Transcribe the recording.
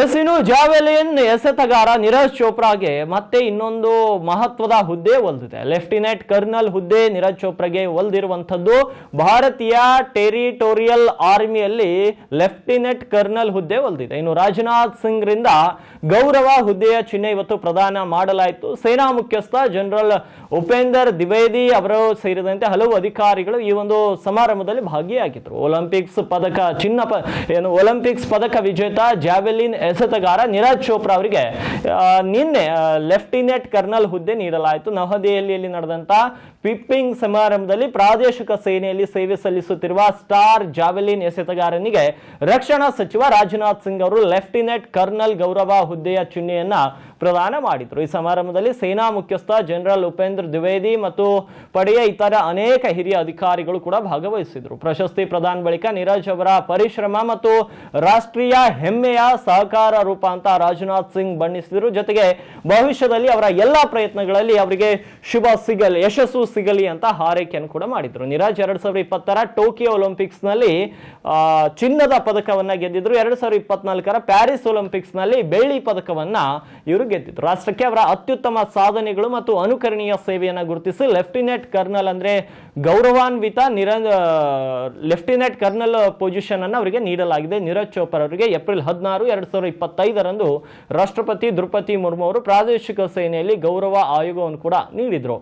S ಇನ್ನು javelin ಎಸೆತಗಾರ ನೀರಜ್ ಚೋಪ್ರಾಗೆ ಮತ್ತೆ ಇನ್ನೊಂದು ಮಹತ್ವದ ಹುದ್ದೆ ಒಲ್ದಿದೆ ಲೆಫ್ಟಿನೆಂಟ್ ಕರ್ನಲ್ ಹುದ್ದೆ ನೀರಜ್ ಚೋಪ್ರಾಗೆ ಒಲ್ದಿರುವಂಥದ್ದು ಭಾರತೀಯ ಟೆರಿಟೋರಿಯಲ್ ಆರ್ಮಿಯಲ್ಲಿ ಲೆಫ್ಟಿನೆಂಟ್ ಕರ್ನಲ್ ಹುದ್ದೆ ಒಲ್ದಿದೆ ಇನ್ನು ರಾಜನಾಥ್ ಸಿಂಗ್ ರಿಂದ ಗೌರವ ಹುದ್ದೆಯ ಚಿಹ್ನೆ ಇವತ್ತು ಪ್ರದಾನ ಮಾಡಲಾಯಿತು. ಸೇನಾ ಮುಖ್ಯಸ್ಥ ಜನರಲ್ ಉಪೇಂದರ್ ದ್ವಿವೇದಿ ಅವರು ಸೇರಿದಂತೆ ಹಲವು ಅಧಿಕಾರಿಗಳು ಈ ಒಂದು ಸಮಾರಂಭದಲ್ಲಿ ಭಾಗಿಯಾಗಿದ್ದರು. ಒಲಿಂಪಿಕ್ಸ್ ಪದಕ ಚಿನ್ನ ಏನು ಒಲಿಂಪಿಕ್ಸ್ ಪದಕ ವಿಜೇತ ಜಾವೆಲಿನ್ ಎಸೆತಗಾರ ನಿರಾಜ್ ಚೋಪ್ರಾ ಅವರಿಗೆ ನಿನ್ನೆ ಲೆಫ್ಟಿನೆಂಟ್ ಕರ್ನಲ್ ಹುದ್ದೆ ನೀಡಲಾಯಿತು. ನವದೆಹಲಿಯಲ್ಲಿ ನಡೆದಂತ ಪಿಪ್ಪಿಂಗ್ ಸಮಾರಂಭದಲ್ಲಿ ಪ್ರಾದೇಶಿಕ ಸೇನೆಯಲ್ಲಿ ಸೇವೆ ಸಲ್ಲಿಸುತ್ತಿರುವ ಸ್ಟಾರ್ ಜಾವೆಲಿನ್ ಎಸೆತಗಾರನಿಗೆ ರಕ್ಷಣಾ ಸಚಿವ ರಾಜನಾಥ್ ಸಿಂಗ್ ಅವರು ಲೆಫ್ಟಿನೆಂಟ್ ಕರ್ನಲ್ ಗೌರವ ಹುದ್ದೆಯ ಚಿಹ್ನೆಯನ್ನ ಪ್ರದಾನ ಮಾಡಿದ್ರು. ಈ ಸಮಾರಂಭದಲ್ಲಿ ಸೇನಾ ಮುಖ್ಯಸ್ಥ ಜನರಲ್ ಉಪೇಂದ್ರ ದ್ವಿವೇದಿ ಮತ್ತು ಪಡೆಯ ಇತರ ಅನೇಕ ಹಿರಿಯ ಅಧಿಕಾರಿಗಳು ಕೂಡ ಭಾಗವಹಿಸಿದ್ರು. ಪ್ರಶಸ್ತಿ ಪ್ರದಾನ ಬಳಿಕ ನೀರಜ್ ಅವರ ಪರಿಶ್ರಮ ಮತ್ತು ರಾಷ್ಟ್ರೀಯ ಹೆಮ್ಮೆಯ ಸಹಕಾರ ರೂಪ ಅಂತ ರಾಜನಾಥ್ ಸಿಂಗ್ ಬಣ್ಣಿಸಿದರು. ಜೊತೆಗೆ ಭವಿಷ್ಯದಲ್ಲಿ ಅವರ ಎಲ್ಲಾ ಪ್ರಯತ್ನಗಳಲ್ಲಿ ಅವರಿಗೆ ಶುಭ ಸಿಗಲಿ, ಯಶಸ್ಸು ಸಿಗಲಿ ಅಂತ ಹಾರೈಕೆಯನ್ನು ಕೂಡ ಮಾಡಿದ್ರು. ನೀರಜ್ ಎರಡ್ ಸಾವಿರದ ಇಪ್ಪತ್ತರ ಟೋಕಿಯೋ ಒಲಿಂಪಿಕ್ಸ್ನಲ್ಲಿ ಚಿನ್ನದ ಪದಕವನ್ನ ಗೆದ್ದಿದ್ರು. ಎರಡ್ ಸಾವಿರದ ಇಪ್ಪತ್ನಾಲ್ಕರ ಪ್ಯಾರಿಸ್ ಒಲಿಂಪಿಕ್ಸ್ನಲ್ಲಿ ಬೆಳ್ಳಿ ಪದಕವನ್ನ ಇವರು ಗೆದ್ದಿದ್ರು ರಾಷ್ಟ್ರಕ್ಕೆ ಅವರ ಅತ್ಯುತ್ತಮ ಸಾಧನೆಗಳು ಮತ್ತು ಅನುಕರಣೀಯ ಸೇವೆಯನ್ನು ಗುರುತಿಸಿ ಲೆಫ್ಟಿನೆಂಟ್ ಕರ್ನಲ್ ಅಂದ್ರೆ ಗೌರವಾನ್ವಿತ ನಿರ ಲೆಫ್ಟಿನೆಂಟ್ ಕರ್ನಲ್ ಪೊಸಿಷನ್ ಅನ್ನು ಅವರಿಗೆ ನೀಡಲಾಗಿದೆ. ನೀರಜ್ ಚೋಪರ್ ಅವರಿಗೆ ಏಪ್ರಿಲ್ ಹದಿನಾರು, ಎರಡು ಸಾವಿರದ ಇಪ್ಪತ್ತೈದರಂದು ರಾಷ್ಟ್ರಪತಿ ದ್ರೌಪದಿ ಮುರ್ಮು ಅವರು ಪ್ರಾದೇಶಿಕ ಸೇನೆಯಲ್ಲಿ ಗೌರವ ಆಯೋಗವನ್ನು ಕೂಡ ನೀಡಿದ್ರು.